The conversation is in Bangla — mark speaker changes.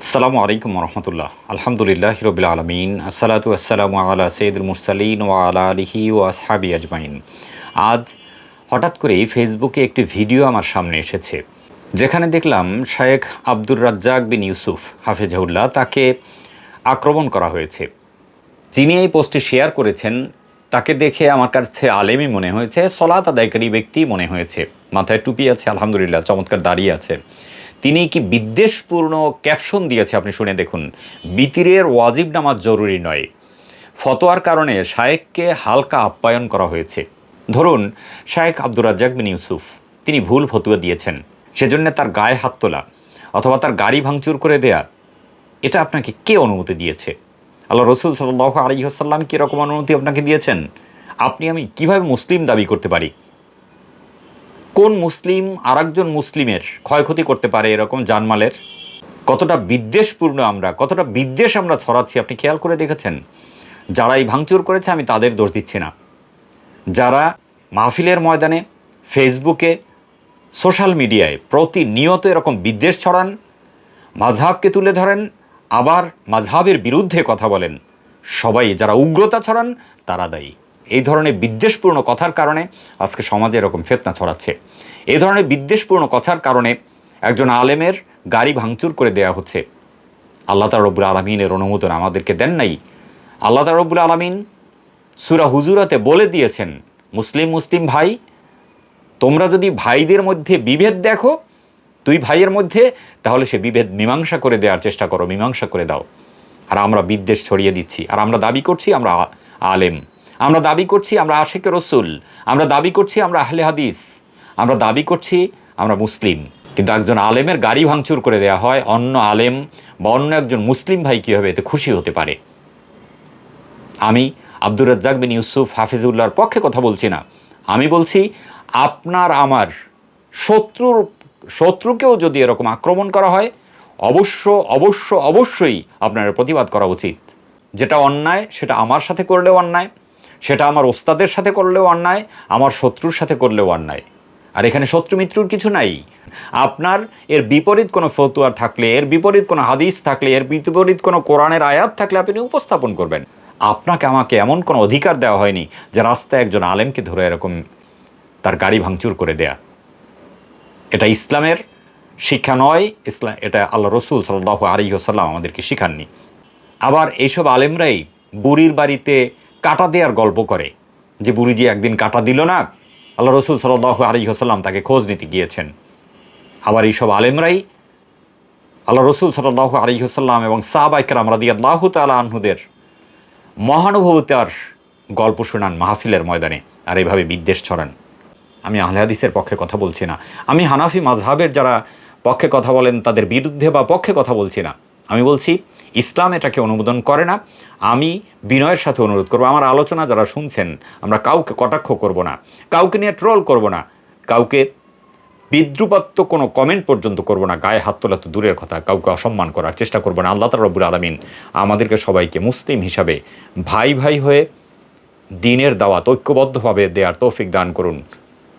Speaker 1: আসসালামু আলাইকুম রহমতুল্লাহ। আলহামদুলিল্লাহ হিরবিল আলমিন। আসসালাতু আসসালামু আলা সৈয়দুল মুরসালিন ও আলা আলিহি ও আসহাবি আজমাইন। আজ হঠাৎ করেই ফেসবুকে একটি ভিডিও আমার সামনে এসেছে, যেখানে দেখলাম শায়েখ আব্দুর রাজ্জাক বিন ইউসুফ হাফেজাউল্লাহ তাকে আক্রমণ করা হয়েছে। যিনি এই পোস্টটি শেয়ার করেছেন, তাকে দেখে আমার কাছে আলেমই মনে হয়েছে, সলাত আদায়কারী ব্যক্তি মনে হয়েছে। মাথায় টুপি আছে, আলহামদুলিল্লাহ, চমৎকার দাঁড়িয়ে আছে। তিনি কি বিদ্বেষপূর্ণ ক্যাপশন দিয়েছে আপনি শুনে দেখুন, বিতিরের ওয়াজিব নামাজ জরুরি নয়। ফতোয়ার কারণে শায়েককে হালকা আপ্যায়ন করা হয়েছে। ধরুন, শায়েক আব্দুর বিন ইউসুফ, তিনি ভুল ফতুয়া দিয়েছেন, সেজন্য তার গায়ে হাত তোলা, অথবা তার গাড়ি ভাঙচুর করে দেয়া, এটা আপনাকে কে অনুমতি দিয়েছে? আল্লাহ রসুল সাল্লাহ আলিহাসাল্লাম কীরকম অনুমতি আপনাকে দিয়েছেন? আপনি আমি কীভাবে মুসলিম দাবি করতে পারি? কোন মুসলিম আরেকজন মুসলিমের ক্ষয়ক্ষতি করতে পারে এরকম জানমালের? কতটা বিদ্বেষপূর্ণ আমরা, কতটা বিদ্বেষ আমরা ছড়াচ্ছি, আপনি খেয়াল করে দেখেছেন? যারা এই ভাঙচুর করেছে, আমি তাদের দোষ দিচ্ছি না। যারা মাহফিলের ময়দানে, ফেসবুকে, সোশ্যাল মিডিয়ায় প্রতিনিয়ত এরকম বিদ্বেষ ছড়ান মাঝহাবকে তুলে ধরেন আবার মাঝহাবের বিরুদ্ধে কথা বলেন। সবাই যারা উগ্রতা ছড়ান, তারা দায়ী। এই ধরনের বিদ্বেষপূর্ণ কথার কারণে আজকে সমাজে এরকম ফেতনা ছড়াচ্ছে। এই ধরনের বিদ্বেষপূর্ণ কথার কারণে একজন আলেমের গাড়ি ভাঙচুর করে দেয়া হচ্ছে। আল্লাহ তার রব্বুল আলমিনের অনুমোদন আমাদেরকে দেন নাই। আল্লাহ তার রব্বুল আলমিন সুরা হুজুরাতে বলে দিয়েছেন, মুসলিম মুসলিম ভাই, তোমরা যদি ভাইদের মধ্যে বিভেদ দেখো দুই ভাইয়ের মধ্যে, তাহলে সে বিভেদ মীমাংসা করে দেওয়ার চেষ্টা করো, মীমাংসা করে দাও। আর আমরা বিদ্বেষ ছড়িয়ে দিচ্ছি, আর আমরা দাবি করছি আমরা আলেম। আমরা দাবি করছি আমরা আশেকে রসুল। আমরা দাবি করছি আমরা আহলে হাদিস। আমরা দাবি করছি আমরা মুসলিম। কিন্তু একজন আলেমের গাড়ি ভাঙচুর করে দেওয়া হয়, অন্য আলেম বা অন্য একজন মুসলিম ভাই কীভাবে এতে খুশি হতে পারে? আমি আব্দুর রাজ্জাক বিন ইউসুফ হাফিজুল্লাহর পক্ষে কথা বলছি না। আমি বলছি, আপনার আমার শত্রুর শত্রুকেও যদি এরকম আক্রমণ করা হয়, অবশ্য অবশ্য, অবশ্যই আপনার প্রতিবাদ করা উচিত। যেটা অন্যায়, সেটা আমার সাথে করলেও অন্যায়, সেটা আমার ওস্তাদের সাথে করলেও অন্যায়, আমার শত্রুর সাথে করলেও অন্যায়। আর এখানে শত্রু মিত্রুর কিছু নাই। আপনার এর বিপরীত কোনো ফতুয়ার থাকলে, এর বিপরীত কোনো হাদিস থাকলে, এর বিপরীত কোনো কোরআনের আয়াত থাকলে আপনি উপস্থাপন করবেন। আপনাকে, আমাকে এমন কোনো অধিকার দেওয়া হয়নি যে রাস্তায় একজন আলেমকে ধরে এরকম তার গাড়ি ভাঙচুর করে দেয়া। এটা ইসলামের শিক্ষা নয় ইসলাম এটা আল্লাহ রসুল সাল্লাহ আলী সাল্লাম আমাদেরকে শিখাননি। আবার এইসব আলেমরাই বুড়ির বাড়িতে কাটা দেওয়ার গল্প করে, যে বুড়িজি একদিন কাটা দিল না, আল্লাহ রসুল সাল্লাহ আলী সাল্লাম তাকে খোঁজ নিতে গিয়েছেন। আবার এইসব আলেমরাই আল্লাহ রসুল সাল্লাহ আলী সাল্লাম এবং সাহাবাইকার রাদি আল্লাহ তালা আনহুদের মহানুভবতার গল্প শোনান মাহফিলের ময়দানে, আর এইভাবে বিদ্বেষ ছড়ান। আমি আহলে হাদিসের পক্ষে কথা বলছি না। আমি হানাফি মাঝহাবের যারা পক্ষে কথা বলেন, তাদের বিরুদ্ধে বা পক্ষে কথা বলছি না। আমি বলছি, ইসলাম এটাকে অনুমোদন করে না। আমি বিনয়ের সাথে অনুরোধ করব। আমার আলোচনা যারা শুনছেন, আমরা কাউকে কটাক্ষ করব না। কাউকে নিয়ে ট্রোল করব না। কাউকে বিদ্রুপাত্মক কোনো কমেন্ট পর্যন্ত করব না। গায়ে হাত তোলা তো দূরের কথা। কাউকে অসম্মান করার চেষ্টা করব না। আল্লাহ রব্বুল আলমিন আমাদেরকে সবাইকে মুসলিম হিসাবে ভাই ভাই হয়ে দিনের দাওয়াত ঐক্যবদ্ধভাবে দেওয়ার তৌফিক দান করুন।